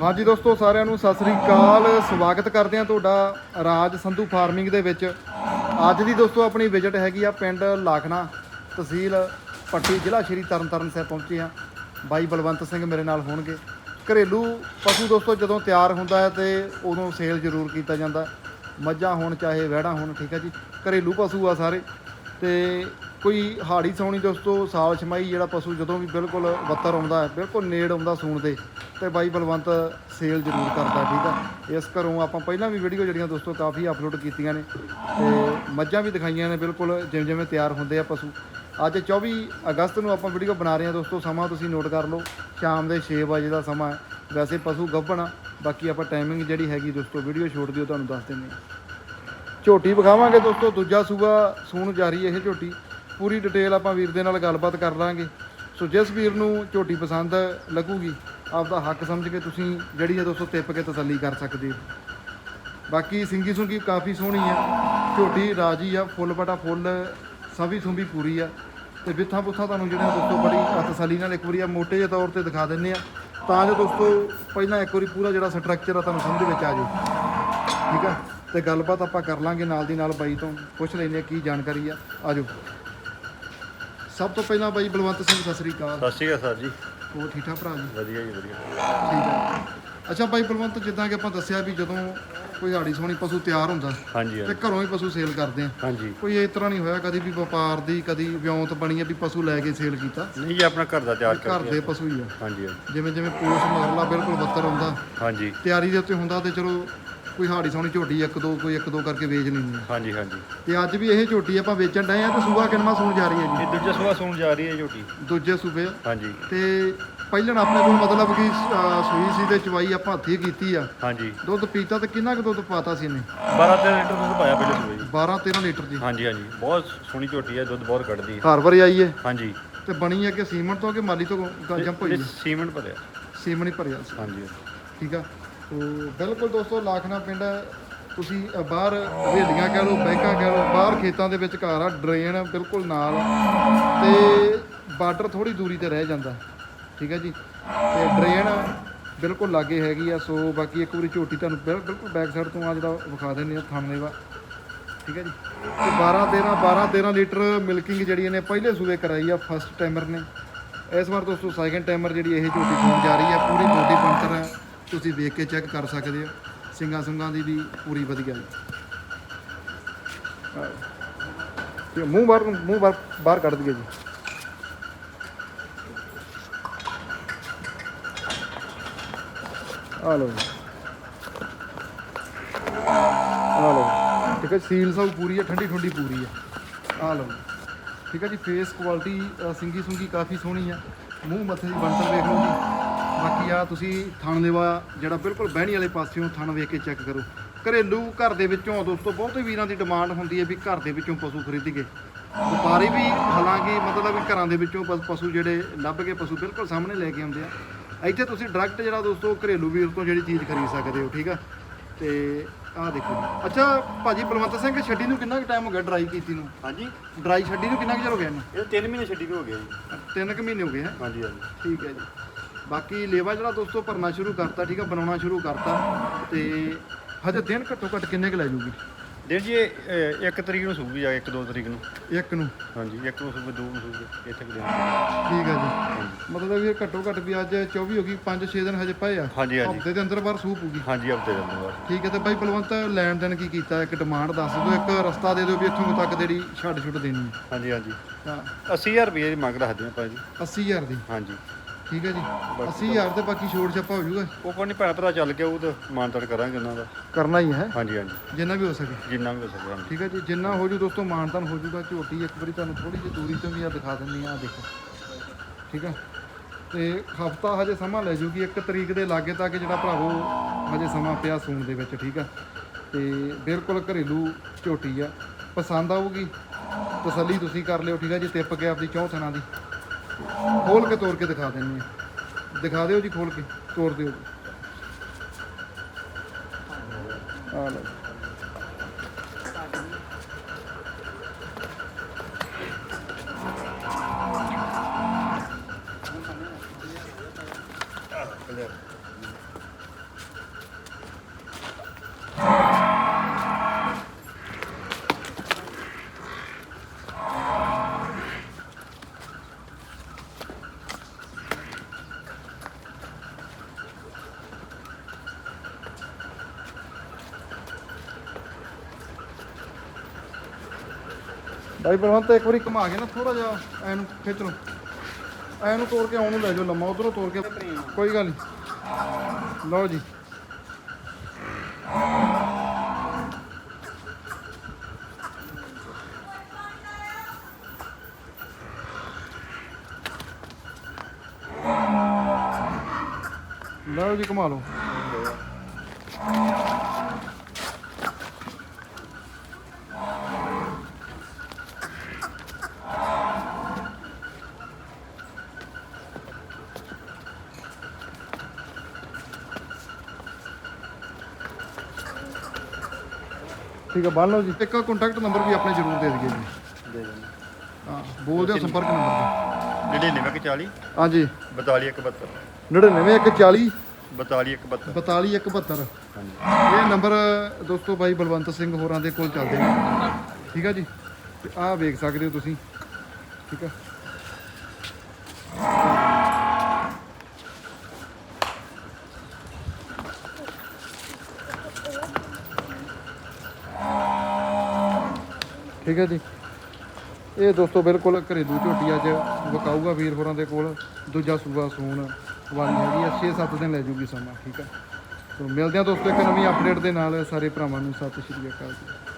ਹਾਂਜੀ ਦੋਸਤੋ, ਸਾਰਿਆਂ ਨੂੰ ਸਤਿ ਸ੍ਰੀ ਅਕਾਲ। ਸਵਾਗਤ ਕਰਦੇ ਹਾਂ ਤੁਹਾਡਾ ਰਾਜ ਸੰਧੂ ਫਾਰਮਿੰਗ ਦੇ ਵਿੱਚ। ਅੱਜ ਦੀ ਦੋਸਤੋ, ਆਪਣੀ ਵਿਜ਼ਿਟ ਹੈਗੀ ਆ ਪਿੰਡ ਲਾਖਣਾ ਤਹਿਸੀਲ ਪੱਟੀ, ਜ਼ਿਲ੍ਹਾ ਸ਼੍ਰੀ ਤਰਨਤਾਰਨ ਸਾਹਿਬ ਪਹੁੰਚੇ ਆ ਬਾਈ ਬਲਵੰਤ ਸਿੰਘ ਮੇਰੇ ਨਾਲ ਹੋਣਗੇ। ਘਰੇਲੂ ਪਸ਼ੂ ਦੋਸਤੋ, ਜਦੋਂ ਤਿਆਰ ਹੁੰਦਾ ਹੈ ਤੇ ਉਦੋਂ ਸੇਲ ਜ਼ਰੂਰ ਕੀਤਾ ਜਾਂਦਾ। ਮੱਝਾਂ ਹੋਣ, ਚਾਹੇ ਵਹਿੜਾਂ ਹੋਣ, ਠੀਕ ਹੈ ਜੀ। ਘਰੇਲੂ ਪਸ਼ੂ ਆ ਸਾਰੇ। ਤੇ ਕੋਈ ਹਾੜੀ ਸੌਣੀ ਦੋਸਤੋ ਸਾਲ ਛਮਾਈ ਜਿਹੜਾ ਪਸ਼ੂ ਜਦੋਂ ਵੀ ਬਿਲਕੁਲ ਬੱਤਰ ਆਉਂਦਾ ਬਿਲਕੁਲ ਨੇੜ ਆਉਂਦਾ ਸੂਣ ਦੇ ਤੇ ਬਾਈ ਬਲਵੰਤ ਸੇਲ ਜ਼ਰੂਰ ਕਰਦਾ, ਠੀਕ ਆ? ਇਸ ਘਰੋਂ ਆਪਾਂ ਪਹਿਲਾਂ ਵੀ ਵੀਡੀਓ ਜਿਹੜੀਆਂ ਦੋਸਤੋ ਕਾਫੀ ਅਪਲੋਡ ਕੀਤੀਆਂ ਨੇ, ਤੇ ਮੱਝਾਂ ਵੀ ਦਿਖਾਈਆਂ ਨੇ ਬਿਲਕੁਲ ਜਿਵੇਂ ਜਿਵੇਂ ਤਿਆਰ ਹੁੰਦੇ ਆ ਪਸ਼ੂ। ਅੱਜ 24 ਅਗਸਤ ਨੂੰ ਆਪਾਂ ਵੀਡੀਓ ਬਣਾ ਰਹੇ ਹਾਂ ਦੋਸਤੋ, ਸਮਾਂ ਤੁਸੀਂ ਨੋਟ ਕਰ ਲਓ, ਸ਼ਾਮ ਦੇ 6 ਵਜੇ ਦਾ ਸਮਾਂ ਹੈ। ਵੈਸੇ ਪਸ਼ੂ ਗੱਭਣ ਬਾਕੀ ਆਪਾਂ ਟਾਈਮਿੰਗ ਜਿਹੜੀ ਹੈਗੀ ਦੋਸਤੋ ਵੀਡੀਓ ਛੋੜ ਦਿਓ, ਤੁਹਾਨੂੰ ਦੱਸ ਦਿੰਦੇ ਹਾਂ ਝੋਟੀ ਵਿਖਾਵਾਂਗੇ ਦੋਸਤੋ, ਦੂਜਾ ਸੂਬਾ ਸੂਣ ਜਾਰੀ ਇਹ ਝੋਟੀ। ਪੂਰੀ ਡਿਟੇਲ ਆਪਾਂ ਵੀਰ ਦੇ ਨਾਲ ਗੱਲਬਾਤ ਕਰ ਲਾਂਗੇ। ਸੋ ਜਿਸ ਵੀਰ ਨੂੰ ਝੋਟੀ ਪਸੰਦ ਲੱਗੂਗੀ, ਆਪਦਾ ਹੱਕ ਸਮਝ ਕੇ ਤੁਸੀਂ ਜਿਹੜੀ ਹੈ ਦੋਸਤੋ ਟਿੱਪ ਕੇ ਤਸੱਲੀ ਕਰ ਸਕਦੇ ਹੋ। ਬਾਕੀ ਸਿੰਗੀ ਸੁੰਗੀ ਕਾਫੀ ਸੋਹਣੀ ਆ। ਝੋਟੀ ਰਾਜੀ ਆ, ਫੁੱਲ ਬਟਾ ਫੁੱਲ, ਸਭੀ ਸੁੰਭੀ ਪੂਰੀ ਆ। ਤੇ ਬਿੱਥਾਂ ਬੁੱਥਾਂ ਤੁਹਾਨੂੰ ਜਿਹੜਾ ਦੋਸਤੋ ਬੜੀ ਤਸੱਲੀ ਨਾਲ ਇੱਕ ਵਾਰੀ ਆ ਮੋਟੇ ਜਿਹੇ ਤੌਰ ਤੇ ਦਿਖਾ ਦਿੰਨੇ ਆ। ਤਾਂ ਜੋ ਦੋਸਤੋ ਪਹਿਲਾਂ ਇੱਕ ਵਾਰੀ ਪੂਰਾ ਜਿਹੜਾ ਸਟਰਕਚਰ ਆ ਤੁਹਾਨੂੰ ਸਮਝ ਵਿੱਚ ਆ ਜਾਏ ਠੀਕ ਆ? ਤੇ ਗੱਲਬਾਤ ਆਪਾਂ ਕਰ ਲਾਂਗੇ ਨਾਲ ਦੀ ਨਾਲ ਬਾਈ ਤੋਂ, ਪੁੱਛ ਲੈਂਦੇ ਆ ਕੀ ਜਾਣਕਾਰੀ ਆ। ਆਜੋ। ਸਭ ਤੋਂ ਪਹਿਲਾਂ ਬਾਈ ਬਲਵੰਤ ਸਿੰਘ ਸਤਿ ਸ੍ਰੀ ਅਕਾਲ। ਸਤਿ ਸ਼੍ਰੀ ਅਕਾਲ ਸਰ ਜੀ। ਹੋਰ ਠੀਕ ਠਾਕ ਭਰਾ ਜੀ? ਵਧੀਆ ਜੀ ਵਧੀਆ। ਠੀਕ ਹੈ ਅੱਛਾ ਬਾਈ ਬਲਵੰਤ ਜਿੱਦਾਂ ਕਿ ਆਪਾਂ ਦੱਸਿਆ ਵੀ ਜਦੋਂ ਕੋਈ ਹਾੜੀ ਸੋਹਣੀ ਪਸ਼ੂ ਤਿਆਰ ਹੁੰਦਾ ਹਾਂਜੀ ਤੇ ਹਾਂਜੀ ਘਰੋਂ ਹੀ ਪਸ਼ੂ ਸੇਲ ਕਰਦੇ ਆ। ਹਾਂਜੀ। ਕੋਈ ਇਸ ਤਰ੍ਹਾਂ ਨਹੀਂ ਹੋਇਆ ਕਦੀ ਵੀ ਵਪਾਰ ਦੀ ਕਦੀ ਵਿਉਂਤ ਬਣੀ ਹੈ ਵੀ ਪਸ਼ੂ ਲੈ ਕੇ ਸੇਲ ਕੀਤਾ? ਨਹੀਂ ਜੀ ਆਪਣਾ ਘਰ ਦਾ ਤਿਆਰ ਘਰ ਕਰਦੇ ਦੇ ਪਸ਼ੂ ਹੀ ਆ। ਹਾਂਜੀ ਹਾਂਜੀ। ਜਿਵੇਂ ਜਿਵੇਂ ਪੋਸ ਮਗਰਲਾ ਬਿਲਕੁਲ ਬੱਤਰ ਆਉਂਦਾ ਹਾਂਜੀ। ਤਿਆਰੀ ਦੇ ਉੱਤੇ ਹੁੰਦਾ ਤੇ ਚਲੋ ਕੋਈ ਹਾੜੀ ਸੋਹਣੀ ਝੋਟੀ ਇੱਕ ਦੋ ਕੋਈ ਇੱਕ ਦੋ ਕਰਕੇ ਵੇਚ ਲੈਂਦੇ ਆ। ਹਾਂਜੀ ਹਾਂਜੀ। ਤੇ ਅੱਜ ਵੀ ਇਹ ਝੋਟੀ ਆਪਾਂ ਵੇਚਣ ਡਏ ਆ ਤੇ ਸੂਆ ਕਿੰਨਾ ਸੂਣ ਜਾ ਰਹੀ ਹੈ ਇਹ ਦੂਜਾ ਸੁਆ ਸੁਣ ਜਾ ਰਹੀ ਹੈ ਝੋਟੀ। ਜੀ ਦੂਜੇ ਸੂਬੇ ਆ। ਹਾਂਜੀ। ਤੇ ਪਹਿਲਣ ਆਪਣੇ ਕੋਲ ਮਤਲਬ ਕਿ ਅਹ, ਸੂਈ ਸੀ ਤੇ ਚਵਾਈ ਆਪਾਂ ਹੱਥੀ ਕੀਤੀ ਆ। ਹਾਂਜੀ। ਦੁੱਧ ਪੀਤਾ ਤੇ ਕਿੰਨਾ ਕੁ ਦੁੱਧ ਪਾਤਾ ਸੀ ਇਹਨੇ? 12 13 ਲੀਟਰ ਦੁੱਧ ਪਾਇਆ ਪਹਿਲੇ ਸੂਏ ਜੀ। 12 13 ਲੀਟਰ ਦੀ ਹਾਂਜੀ ਹਾਂਜੀ। ਬਹੁਤ ਸੋਹਣੀ ਝੋਟੀ ਹੈ ਦੁੱਧ ਬਹੁਤ ਕੱਢਦੀ ਹੈ। ਹਰ ਵਾਰੀ ਆਈ ਹੈ। ਹਾਂਜੀ। ਤੇ ਬਣੀ ਹੈ ਕਿ ਸੀਮਨ ਤੋਂ ਕਿ ਮਾਲੀ ਤੋਂ ਜੰਪ ਹੋਈ ਇਹ ਹੈ? ਸੀਮੈਂਟ ਭਰਿਆ। ਸੀਮਨ ਹੀ ਭਰਿਆ ਸੀ। ਹਾਂਜੀ। ਠੀਕ ਆ। ਤੋ ਬਿਲਕੁਲ ਦੋਸਤੋ ਲਾਖਣਾ ਪਿੰਡ ਤੁਸੀਂ ਬਾਹਰ ਹਵੇਲੀਆਂ ਕਹਿ ਲਓ, ਬੈਂਕਾਂ ਕਹਿ ਲਓ, ਬਾਹਰ ਖੇਤਾਂ ਦੇ ਵਿੱਚ ਘਰ ਆ, ਡਰੇਨ ਬਿਲਕੁਲ ਨਾਲ। ਤੇ ਬਾਰਡਰ ਥੋੜੀ ਦੂਰੀ ਤੇ ਰਹਿ ਜਾਂਦਾ। ਠੀਕ ਹੈ ਜੀ? ਤੇ ਡਰੇਨ ਬਿਲਕੁਲ ਲਾਗੇ ਹੈਗੀ ਆ, ਸੋ ਬਾਕੀ ਇੱਕ ਵਾਰੀ ਝੋਟੀ ਤੁਹਾਨੂੰ ਬਿਲ- ਬਿਲਕੁਲ ਬੈਕ ਸਾਈਡ ਤੋਂ ਆ ਜਿਹੜਾ ਵਿਖਾ ਦਿੰਦੇ ਆ ਥਾਮਲੇ ਵਾ। ਠੀਕ ਹੈ ਜੀ? ਤੇ 12 13 12 13 ਲੀਟਰ ਮਿਲਕਿੰਗ ਜਿਹੜੀ ਇਹਨੇ ਪਹਿਲੇ ਸੂਬੇ ਕਰਾਈ ਆ ਫਸਟ ਟਾਈਮਰ ਨੇ। ਇਸ ਵਾਰ ਦੋਸਤੋ ਸੈਕੰਡ ਟਾਈਮਰ ਜਿਹੜੀ ਇਹ ਝੋਟੀ ਪਾਉਣ ਜਾ ਰਹੀ ਆ, ਪੂਰੀ ਬੋਡੀ ਬਣਤਰ ਹੈ ਤੁਸੀਂ ਵੇਖ ਕੇ ਚੈੱਕ ਕਰ ਸਕਦੇ ਹੋ। ਸਿੰਗਾਂ ਸੁੰਗਾਂ ਦੀ ਵੀ ਪੂਰੀ ਵਧੀਆ ਹੈ ਤੇ ਮੂੰਹ ਬਾਹਰ ਨੂੰ- ਮੂੰਹ ਬਾਹਰ ਬਾਹਰ ਕੱਢ ਦਈਏ ਜੀ। ਆ ਲਓ ਜੀ। ਆ ਲਓ ਠੀਕ ਹੈ ਸੀਲ ਸਭ ਪੂਰੀ ਹੈ, ਠੰਡੀ ਠੰਡੀ ਪੂਰੀ ਹੈ। ਆ ਲਓ ਠੀਕ ਹੈ ਜੀ ਫੇਸ ਕੁਆਲਿਟੀ ਸਿੰਗੀ ਸੁੰਗੀ ਕਾਫੀ ਸੋਹਣੀ ਹੈ। ਮੂੰਹ ਮੱਥੇ ਦੀ ਬਣਤਰ ਵੇਖ ਲਓ ਜੀ। ਬਾਕੀ ਆ ਤੁਸੀਂ ਥਣ ਦੇਵਾ ਜਿਹੜਾ ਬਿਲਕੁਲ ਬਹਿਣੀ ਵਾਲੇ ਪਾਸਿਓਂ ਥਣ ਵੇਖ ਕੇ ਚੈੱਕ ਕਰੋ। ਘਰੇਲੂ ਘਰ ਦੇ ਵਿੱਚੋਂ ਦੋਸਤੋ ਬਹੁਤੇ ਵੀਰਾਂ ਦੀ ਡਿਮਾਂਡ ਹੁੰਦੀ ਹੈ ਵੀ ਘਰ ਦੇ ਵਿੱਚੋਂ ਪਸ਼ੂ ਖਰੀਦੀਏ। ਵਪਾਰੀ ਵੀ ਹਾਲਾਂਕਿ ਮਤਲਬ ਵੀ ਘਰਾਂ ਦੇ ਵਿੱਚੋਂ ਪਸ- ਜਿਹੜੇ ਲੱਭ ਕੇ ਪਸ਼ੂ ਬਿਲਕੁਲ ਸਾਹਮਣੇ ਲੈ ਕੇ ਆਉਂਦੇ ਆ। ਇੱਥੇ ਤੁਸੀਂ ਡਾਇਰੈਕਟ ਜਿਹੜਾ ਦੋਸਤੋ ਘਰੇਲੂ ਵੀਰ ਤੋਂ ਜਿਹੜੀ ਚੀਜ਼ ਖਰੀਦ ਸਕਦੇ ਹੋ ਠੀਕ ਆ? ਤੇ ਆਹ ਦੇਖੋ ਅੱਛਾ ਭਾਜੀ ਬਲਵੰਤ ਸਿੰਘ ਛੱਡੀ ਨੂੰ ਕਿੰਨਾ ਕੁ ਟਾਈਮ ਹੋ ਗਿਆ ਡਰਾਈ ਕੀਤੀ ਨੂੰ? ਹਾਂਜੀ। ਡਰਾਈ ਛੱਡੀ ਨੂੰ ਕਿੰਨਾ ਕੁ ਚਿਰ ਹੋ ਗਿਆ ਇਹਨੂੰ? ਇਹ 3 ਮਹੀਨੇ ਛੱਡੀ ਨੂੰ ਹੋ ਗਿਆ ਜੀ। ਤਿੰਨ ਕੁ ਮਹੀਨੇ ਹੋ ਗਏ ਹੈ ਹਾਂਜੀ ਹਾਂਜੀ। ਠੀਕ ਹੈ ਜੀ। ਬਾਕੀ ਲੇਵਾ ਜਿਹੜਾ ਦੋਸਤੋ ਭਰਨਾ ਸ਼ੁਰੂ ਕਰਤਾ ਠੀਕ ਆ ਬਣਾਉਣਾ ਸ਼ੁਰੂ ਕਰਤਾ ਤੇ ਹਜੇ ਦਿਨ ਘੱਟੋ ਘੱਟ ਕਿੰਨੇ ਕੁ ਲੈ ਜੂਗੀ? ਦੇਖ ਜੀ ਇਹ 1 ਤਰੀਕ ਨੂੰ ਸੂਗੀ ਜਾ 1 2 ਤਰੀਕ ਨੂੰ। ਇੱਕ ਨੂੰ? ਹਾਂਜੀ 1 ਨੂੰ ਸੂਗੇ 2 ਨੂੰ ਸੂਗੇ ਇੱਥੇ ਕਿ ਦਿਨ। ਠੀਕ ਹੈ ਜੀ। ਮਤਲਬ ਵੀ ਇਹ ਘੱਟੋ ਘੱਟ ਵੀ ਅੱਜ 24 ਹੋ ਗਈ 5-6 ਦਿਨ ਹਜੇ ਪਏ ਆ। ਹਾਂਜੀ ਹਾਂਜੀ। ਹਫ਼ਤੇ ਦੇ ਅੰਦਰ ਬਾਹਰ ਸੂਪ ਪੂਗੀ। ਹਾਂਜੀ ਹਫ਼ਤੇ ਦੇ ਅੰਦਰ ਠੀਕ ਹੈ ਤੇ ਬਾਈ ਬਲਵੰਤ ਲੈਣ ਦੇਣ ਕੀ ਕੀਤਾ? ਇੱਕ ਡਿਮਾਂਡ ਦੱਸ ਦਿਓ ਇੱਕ ਰਸਤਾ ਦੇ ਦਿਓ ਵੀ ਇੱਥੋਂ ਤੱਕ ਜਿਹੜੀ ਛੱਡ ਛੁੱਟ ਦੇਣੀ। ਹਾਂਜੀ ਹਾਂਜੀ। ਤਾਂ 80000 ਰੁਪਏ ਦੀ ਮੰਗ ਰੱਖਦੇ ਆਪਾਂ ਜੀ। 80000 ਦੀ। ਹਾਂਜੀ। ਠੀਕ ਹੈ ਜੀ। 80000 ਤੇ ਬਾਕੀ ਛੋੜ ਛੱਪਾ ਹੋ ਜਾਊਗਾ। ਉਹ ਕੋਈ ਨਹੀਂ ਭੈਣ ਭਰਾ ਚੱਲ ਕੇ ਉਹ ਤਾਂ ਮਾਨਤਾਨ ਕਰਾਂਗੇ ਉਹਨਾਂ ਦਾ। ਕਰਨਾ ਹੀ ਹੈ। ਹਾਂਜੀ ਹਾਂਜੀ। ਜਿੰਨਾ ਵੀ ਹੋ ਸਕੇ। ਜਿੰਨਾ ਵੀ ਹੋ ਸਕੇ ਹਾਂਜੀ। ਠੀਕ ਹੈ ਜੀ। ਜਿੰਨਾ ਹੋ ਜੂ ਦੋਸਤੋ ਮਾਨਤਾਨ ਹੋ ਜੂਗਾ ਝੋਟੀ ਇੱਕ ਵਾਰੀ ਤੁਹਾਨੂੰ ਥੋੜੀ ਜਿਹੀ ਦੂਰੀ ਤੋਂ ਵੀ ਆ ਦਿਖਾ ਦਿੰਦੀ ਆ ਦੇਖੋ। ਠੀਕ ਆ ਤੇ ਹਫਤਾ ਹਜੇ ਸਮਾਂ ਲੈ ਜੂਗੀ ਇੱਕ ਤਰੀਕ ਦੇ ਲਾਗੇ ਤੱਕ ਜਿਹੜਾ ਭਰਾਵੋ ਹਜੇ ਸਮਾਂ ਪਿਆ ਸੂਣ ਦੇ ਵਿੱਚ ਠੀਕ ਆ ਤੇ ਬਿਲਕੁਲ ਘਰੇਲੂ ਝੋਟੀ ਆ। ਪਸੰਦ ਆਊਗੀ। ਤਸੱਲੀ ਤੁਸੀਂ ਕਰ ਲਿਓ ਠੀਕ ਆ ਜੀ। ਟਿੱਪ ਕੇ ਆਪਦੀ ਚੌਂ ਥਣਾ ਦੀ। ਖੋਲ ਕੇ ਤੋੜ ਕੇ ਦਿਖਾ ਦਿੰਨੀ ਆ। ਦਿਖਾ ਦਿਓ ਜੀ ਖੋਲ ਕੇ, ਤੋੜ ਦਿਓ। ਜੀ ਆ ਲਓ। ਬਾਈ ਬਲਵੰਤ, ਇੱਕ ਵਾਰੀ ਘੁਮਾ ਕੇ ਨਾ ਥੋੜਾ ਜਿਹਾ ਐ ਨੂੰ ਖਿੱਚ ਲਓ। ਐ ਨੂੰ ਤੋੜ ਕੇ ਆਉਣ ਨੂੰ ਲੈ ਜਾਓ ਲੰਮਾ, ਉਧਰੋਂ ਤੋੜ ਕੇ। ਕੋਈ ਗੱਲ ਨਹੀਂ। ਲਓ ਜੀ। ਲਓ ਜੀ, ਘੁਮਾ ਲਓ। ਠੀਕ ਹੈ ਬੰਨ ਲਓ ਜੀ। ਇੱਕ ਕੰਟੈਕਟ ਨੰਬਰ ਵੀ ਆਪਣੇ ਜ਼ਰੂਰ ਦੇ ਦਈਏ ਜੀ। ਦੇ ਦਿੰਦੇ ਹਾਂ ਬੋਲ ਦਿਓ ਸੰਪਰਕ ਨੰਬਰ 9940 ਹਾਂਜੀ। 4272 99140 4272 42172 ਹਾਂਜੀ। ਇਹ ਨੰਬਰ ਦੋਸਤੋ ਬਾਈ ਬਲਵੰਤ ਸਿੰਘ ਹੋਰਾਂ ਦੇ ਕੋਲ ਚੱਲਦੇ ਨੇ। ਠੀਕ ਆ ਜੀ? ਤੇ ਆਹ ਵੇਖ ਸਕਦੇ ਹੋ ਤੁਸੀਂ। ਠੀਕ ਆ? ਠੀਕ ਹੈ ਜੀ। ਇਹ ਦੋਸਤੋ ਬਿਲਕੁਲ ਘਰੇਲੂ ਝੋਟੀ ਅੱਜ ਵਿਕਾਊਗਾ ਵੀਰ ਹੋਰਾਂ ਦੇ ਕੋਲ। ਦੂਜਾ ਸੂਆ ਸੂਣ ਵਾਲੀ ਹੈਗੀ ਆ 6-7 ਦਿਨ ਲੈ ਜੂਗੀ ਸਮਾਂ, ਠੀਕ ਹੈ। ਸੋ ਮਿਲਦੇ ਆ ਦੋਸਤੋ ਇੱਕ ਨਵੀਂ ਅਪਡੇਟ ਦੇ ਨਾਲ। ਸਾਰੇ ਭਰਾਵਾਂ ਨੂੰ ਸਤਿ ਸ਼੍ਰੀ ਅਕਾਲ ਜੀ।